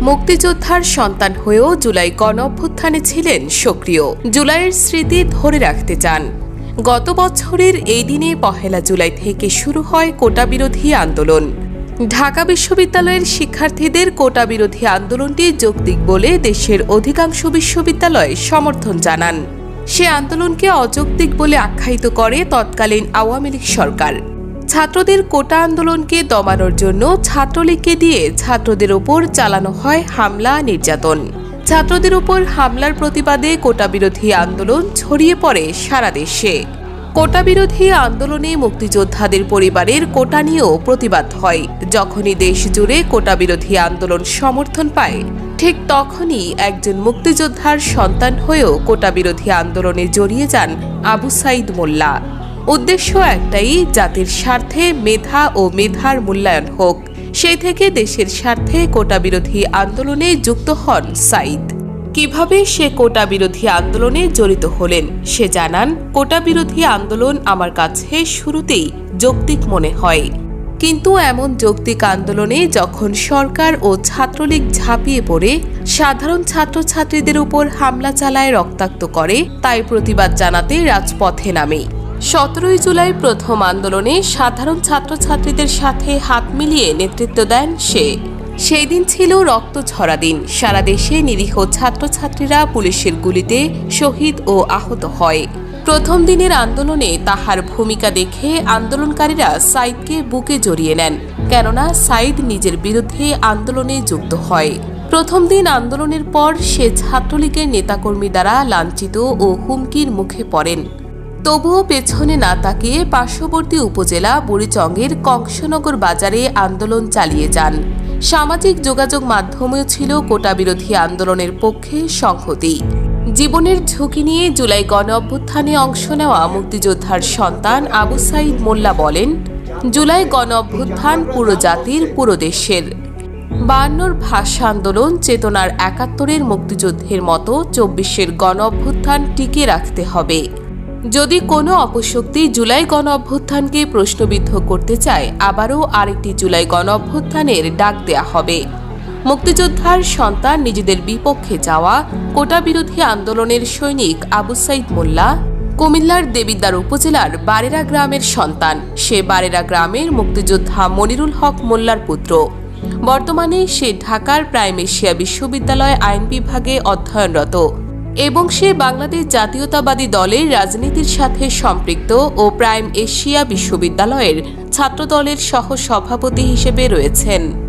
মুক্তিযোদ্ধার সন্তান হয়েও জুলাই গণ অভ্যুত্থানে ছিলেন সক্রিয়। জুলাইয়ের স্মৃতি ধরে রাখতে চান। গত বছরের এই দিনে পহেলা জুলাই থেকে শুরু হয় কোটা বিরোধী আন্দোলন। ঢাকা বিশ্ববিদ্যালয়ের শিক্ষার্থীদের কোটা বিরোধী আন্দোলনটি যৌক্তিক বলে দেশের অধিকাংশ বিশ্ববিদ্যালয় সমর্থন জানান। সে আন্দোলনকে অযৌক্তিক বলে আখ্যায়িত করে তৎকালীন আওয়ামী লীগ সরকার। ছাত্রদের কোটা আন্দোলনকে দমানোর জন্য ছাত্রলীগকে দিয়ে ছাত্রদের ওপর চালানো হয় হামলা, নির্যাতন। ছাত্রদের উপর হামলার প্রতিবাদে কোটা বিরোধী আন্দোলন ছড়িয়ে পড়ে সারা দেশে। কোটা বিরোধী আন্দোলনে মুক্তিযোদ্ধাদের পরিবারের কোটা নিয়েও প্রতিবাদ হয়। যখনই দেশ জুড়ে কোটা বিরোধী আন্দোলন সমর্থন পায়, ঠিক তখনই একজন মুক্তিযোদ্ধার সন্তান হয়েও কোটা বিরোধী আন্দোলনে জড়িয়ে যান আবু সাইদ মোল্লা। উদ্দেশ্য একটাই, জাতির স্বার্থে মেধা ও মেধার মূল্যায়ন হোক। সেই থেকে দেশের স্বার্থে কোটা বিরোধী আন্দোলনে যুক্ত হন সাইদ কীভাবে সে কোটা বিরোধী আন্দোলনে জড়িত হলেন, সে জানান কোটা বিরোধী আন্দোলন আমার কাছে শুরুতেই যৌক্তিক মনে হয়। কিন্তু এমন যৌক্তিক আন্দোলনে যখন সরকার ও ছাত্রলীগ ঝাঁপিয়ে পড়ে, সাধারণ ছাত্রছাত্রীদের উপর হামলা চালায় রক্তাক্ত করে, তাই প্রতিবাদ জানাতে রাজপথে নামে। সতেরোই জুলাই প্রথম আন্দোলনে সাধারণ ছাত্রছাত্রীদের সাথে হাত মিলিয়ে নেতৃত্ব দেন সে। সেই দিন ছিল রক্ত ঝরা দিন। সারা দেশে নিরীহ ছাত্রছাত্রীরা পুলিশের গুলিতে শহীদ ও আহত হয়। প্রথম দিনের আন্দোলনে তাহার ভূমিকা দেখে আন্দোলনকারীরা সাইদকে বুকে জড়িয়ে নেন, কেননা সাইদ নিজের বিরুদ্ধে আন্দোলনে যুক্ত হয়। প্রথম দিন আন্দোলনের পর সে ছাত্রলীগের নেতাকর্মী দ্বারা লাঞ্ছিত ও হুমকির মুখে পড়েন। তবুও পেছনে না তাকিয়ে পার্শ্ববর্তী উপজেলা বুড়িচংয়ের কংসনগর বাজারে আন্দোলন চালিয়ে যান। সামাজিক যোগাযোগ মাধ্যমেও ছিল কোটা বিরোধী আন্দোলনের পক্ষে সংহতি। জীবনের ঝুঁকি নিয়ে জুলাই গণ অভ্যুত্থানে অংশ নেওয়া মুক্তিযোদ্ধার সন্তান আবু সাইদ মোল্লা বলেন, জুলাই গণ অভ্যুত্থান পুরো জাতির, পুরো দেশের। বায়ান্নর ভাষা আন্দোলন চেতনার একাত্তরের মুক্তিযুদ্ধের মতো চব্বিশের গণ অভ্যুত্থান টিকে রাখতে হবে। যদি কোনো অপশক্তি জুলাই গণ অভ্যুত্থানকে প্রশ্নবিদ্ধ করতে চায়, আবারও আরেকটি জুলাই গণ অভ্যুত্থানের ডাক দেয়া হবে। মুক্তিযোদ্ধার সন্তান নিজেদের বিপক্ষে যাওয়া, কোটা বিরোধী আন্দোলনের সৈনিক আবু সাইদ মোল্লা, কুমিল্লার দেবিদ্বার উপজেলার বারেরা গ্রামের সন্তান। সে বারেরা গ্রামের মুক্তিযোদ্ধা মনিরুল হক মোল্লার পুত্র। বর্তমানে সে ঢাকার প্রাইম এশিয়া বিশ্ববিদ্যালয় আইন বিভাগে অধ্যয়নরত। এবং সে বাংলাদেশ জাতীয়তাবাদী দলের রাজনীতির সাথে সম্পৃক্ত ও প্রাইম এশিয়া বিশ্ববিদ্যালয়ের ছাত্রদলের সহ সভাপতি হিসেবে রয়েছেন।